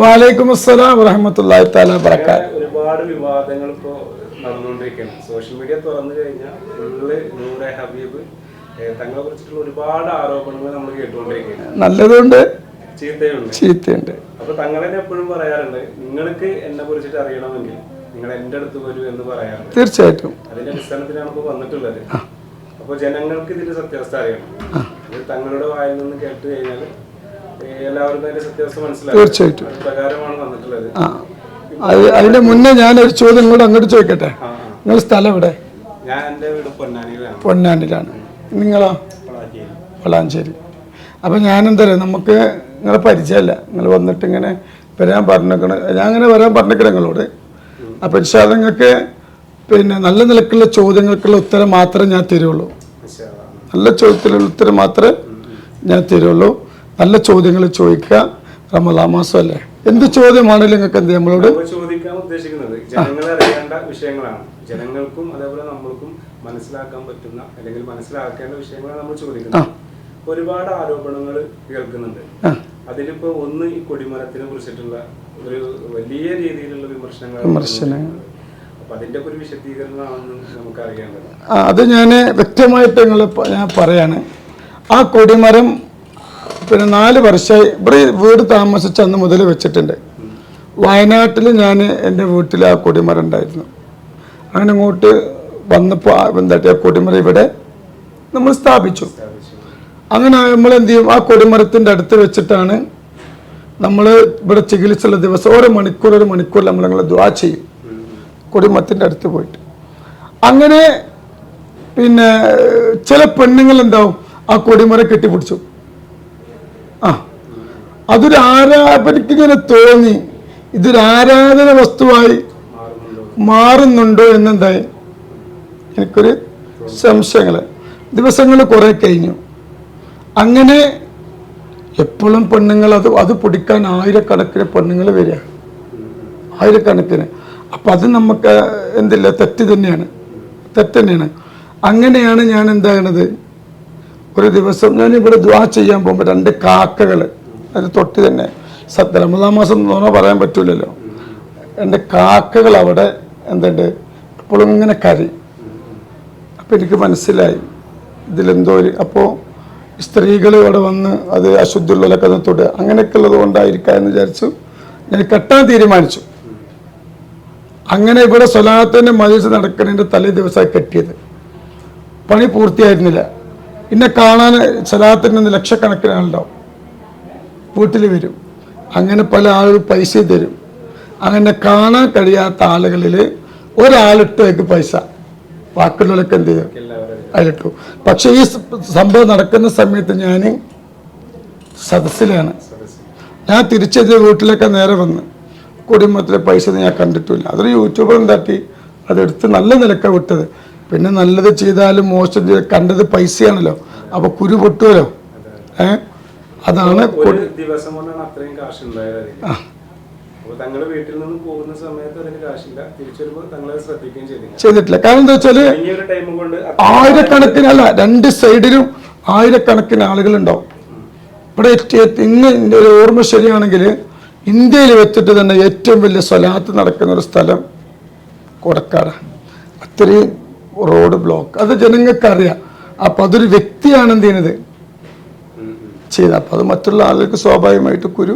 വാലൈക്കും അസ്സലാം വറഹമത്തല്ലാഹി താല ഒരുപാട് വിവാദങ്ങൾ ഇപ്പോൾ നടന്നുകൊണ്ടിരിക്കുകയാണ്. സോഷ്യൽ മീഡിയ തുറന്നു കഴിഞ്ഞാൽ ഫുള്ള് നൂറെ ഹബീബ് തങ്ങളെ കുറിച്ചിട്ടുള്ള ഒരുപാട് ആരോപണങ്ങൾ നമ്മൾ കേട്ടുകൊണ്ടിരിക്കുകയാണ്. നല്ലതുണ്ട് ചീത്തയുണ്ട്. ചീത്തയുണ്ട്. അപ്പൊ തങ്ങളെ എപ്പോഴും പറയാറുണ്ട് നിങ്ങൾക്ക് എന്നെ കുറിച്ചിട്ട് അറിയണമെങ്കിൽ നിങ്ങൾ എന്റെ അടുത്ത് വരൂ എന്ന് പറയാറുണ്ട്. തീർച്ചയായിട്ടും. അതിന്റെ അടിസ്ഥാനത്തിലാണ് ഇപ്പോൾ വന്നിട്ടുള്ളത്. അപ്പോൾ ജനങ്ങൾക്ക് ഇതിന്റെ സത്യാവസ്ഥ അറിയണം. ഇത് തങ്ങളുടെ വായിൽ നിന്ന് കേട്ട് കഴിഞ്ഞാൽ തീർച്ചയായിട്ടും. അത് അതിന്റെ മുന്നേ ഞാനൊരു ചോദ്യം കൂടെ അങ്ങോട്ട് ചോദിക്കട്ടെ. നിങ്ങൾ സ്ഥലം ഇവിടെ ഞാൻ എന്റെ വീട് പൊന്നാനിയിലാണ്. പൊന്നാനിലാണ് നിങ്ങളോ? വളാഞ്ചേരി. അപ്പം ഞാനെന്താ പറയുക നമുക്ക് നിങ്ങളെ പരിചയമല്ല. നിങ്ങൾ വന്നിട്ട് ഇങ്ങനെ വരാൻ പറഞ്ഞേക്കണ. ഞാൻ അങ്ങനെ വരാൻ പറഞ്ഞേക്കണ നിങ്ങളോട്. അപ്പം ഇൻഷാ നിങ്ങൾക്ക് പിന്നെ നല്ല നിലക്കുള്ള ചോദ്യങ്ങൾക്കുള്ള ഉത്തരം മാത്രമേ ഞാൻ തരുള്ളൂ. നല്ല ചോദ്യത്തിലുള്ള ഉത്തരം മാത്രമേ ഞാൻ തരുള്ളൂ. നല്ല ചോദ്യങ്ങൾ ചോദിക്കുക. റമദാ മാസം അല്ലേ എന്ത് ചോദ്യമാണെങ്കിലും നിങ്ങൾക്ക് എന്ത് നമ്മളോട്? ചോദിക്കാൻ ഉദ്ദേശിക്കുന്നത് ജനങ്ങൾ അറിയേണ്ട വിഷയങ്ങളാണ്. ജനങ്ങൾക്കും അതേപോലെ നമ്മൾക്കും മനസ്സിലാക്കാൻ പറ്റുന്ന അല്ലെങ്കിൽ മനസ്സിലാക്കേണ്ട വിഷയങ്ങളാണ് നമ്മൾ ചോദിക്കുന്നത്. ഒരുപാട് ആരോപണങ്ങൾ കേൾക്കുന്നുണ്ട്. അതിലിപ്പോ ഒന്ന് ഈ കൊടിമരത്തിനെ കുറിച്ചിട്ടുള്ള ഒരു വലിയ രീതിയിലുള്ള വിമർശനങ്ങൾ വിമർശനങ്ങൾ. അത് ഞാൻ വ്യക്തമായിട്ട് നിങ്ങൾ ഞാൻ പറയാണ്. ആ കൊടിമരം പിന്നെ നാല് വർഷമായി ഇവിടെ വീട് താമസിച്ച് അന്ന് മുതൽ വെച്ചിട്ടുണ്ട്. വയനാട്ടിൽ ഞാൻ എന്റെ വീട്ടിൽ ആ കൊടിമരം ഉണ്ടായിരുന്നു. അങ്ങനെ ഇങ്ങോട്ട് വന്നപ്പോൾ എന്താ കൊടിമരം ഇവിടെ നമ്മൾ സ്ഥാപിച്ചു. അങ്ങനെ നമ്മൾ എന്ത് ചെയ്യും? ആ കൊടിമരത്തിന്റെ അടുത്ത് വെച്ചിട്ടാണ് നമ്മൾ ഇവിടെ ചികിത്സയുള്ള ദിവസം ഓരോ മണിക്കൂർ ഒരു മണിക്കൂർ നമ്മൾ നിങ്ങൾ ദ്വാ ചെയ്യും. കൊടിമരത്തിന്റെ അടുത്ത് പോയിട്ട്. അങ്ങനെ പിന്നെ ചില പെണ്ണുങ്ങൾ എന്താവും? ആ കൊടിമര കെട്ടിപ്പിടിച്ചു. അതൊരു ആരാധനയ്ക്ക് ഇങ്ങനെ തോന്നി. ഇതൊരു ആരാധന വസ്തുവായി മാറുന്നുണ്ടോ എന്നുണ്ടായി എനിക്കൊരു സംശയങ്ങൾ. ദിവസങ്ങൾ കുറെ കഴിഞ്ഞു. അങ്ങനെ എപ്പോഴും പെണ്ണുങ്ങൾ അത് അത് പിടിക്കാൻ ആയിരക്കണക്കിന് പെണ്ണുങ്ങൾ വരിക. ആയിരക്കണക്കിന്. അപ്പം അത് നമുക്ക് എന്തില്ല തെറ്റ് തന്നെയാണ്. തെറ്റ് തന്നെയാണ്. അങ്ങനെയാണ് ഞാൻ എന്താകണത്? ഒരു ദിവസം ഞാൻ ഇവിടെ ദ്വാ ചെയ്യാൻ പോകുമ്പോൾ രണ്ട് കാക്കകൾ അതിന് തൊട്ട് തന്നെ. സത്യ റമദാൻ മാസം എന്ന് പറഞ്ഞാൽ പറയാൻ പറ്റില്ലല്ലോ എന്റെ കാക്കകൾ അവിടെ എന്തുണ്ട്? ഇപ്പോഴും ഇങ്ങനെ കരി അപ്പം എനിക്ക് മനസ്സിലായി. ഇതിലെന്തോ ഒരു അപ്പോൾ സ്ത്രീകൾ ഇവിടെ വന്ന് അത് അശുദ്ധിയുള്ളവരൊക്കെ ഒന്ന് തൊടുക അങ്ങനെയൊക്കെ ഉള്ളത് കൊണ്ടായിരിക്കാം എന്ന് വിചാരിച്ചു. ഞാൻ കെട്ടാൻ തീരുമാനിച്ചു. അങ്ങനെ ഇവിടെ സ്വലാത്തിന്റെ മതിച്ച് നടക്കുന്നതിന്റെ തലേ ദിവസമായി കെട്ടിയത്. പണി പൂർത്തിയായിരുന്നില്ല. എന്നെ കാണാൻ സ്വലാത്തിന്റെ ലക്ഷക്കണക്കിനാണല്ലോ വീട്ടിൽ വരും. അങ്ങനെ പല ആളുകൾ പൈസ തരും. അങ്ങനെ കാണാൻ കഴിയാത്ത ആളുകളിൽ ഒരാളിട്ടേക്ക് പൈസ. ബാക്കിയുള്ളവരൊക്കെ എന്ത് ചെയ്യും? അതിലിട്ടു. പക്ഷേ ഈ സംഭവം നടക്കുന്ന സമയത്ത് ഞാൻ സദസ്സിലാണ്. സദസ്സ് ഞാൻ തിരിച്ചെത്തിയ വീട്ടിലൊക്കെ നേരെ വന്ന് കുടുംബത്തിലെ പൈസ ഞാൻ കണ്ടിട്ടില്ല. അതൊരു യൂട്യൂബറും തട്ടി അതെടുത്ത് നല്ല നിലക്ക വിട്ടത്. പിന്നെ നല്ലത് ചെയ്താലും മോശം കണ്ടത് പൈസയാണല്ലോ. അപ്പോൾ കുരു പൊട്ടുമല്ലോ ഏ? അതാണ് ചെയ്തിട്ടില്ല. കാരണം എന്താ വെച്ചാൽ ആയിരക്കണക്കിനല്ല രണ്ട് സൈഡിലും ആയിരക്കണക്കിന് ആളുകളുണ്ടാവും ഇവിടെ ഇന്ന് എന്റെ ഒരു ഓർമ്മ ശരിയാണെങ്കിൽ ഇന്ത്യയിൽ വെച്ചിട്ട് തന്നെ ഏറ്റവും വലിയ സ്വലാത്ത് നടക്കുന്ന ഒരു സ്ഥലം കൊടക്കാട്. അത്രയും റോഡ് ബ്ലോക്ക്. അത് ജനങ്ങൾക്ക് അറിയാം അപ്പം അതൊരു വ്യക്തിയാണ് എന്ത് ചെയ്യുന്നത്? ഉം, അപ്പോൾ അത് മറ്റുള്ള ആളുകൾക്ക് സ്വാഭാവികമായിട്ട് കുരു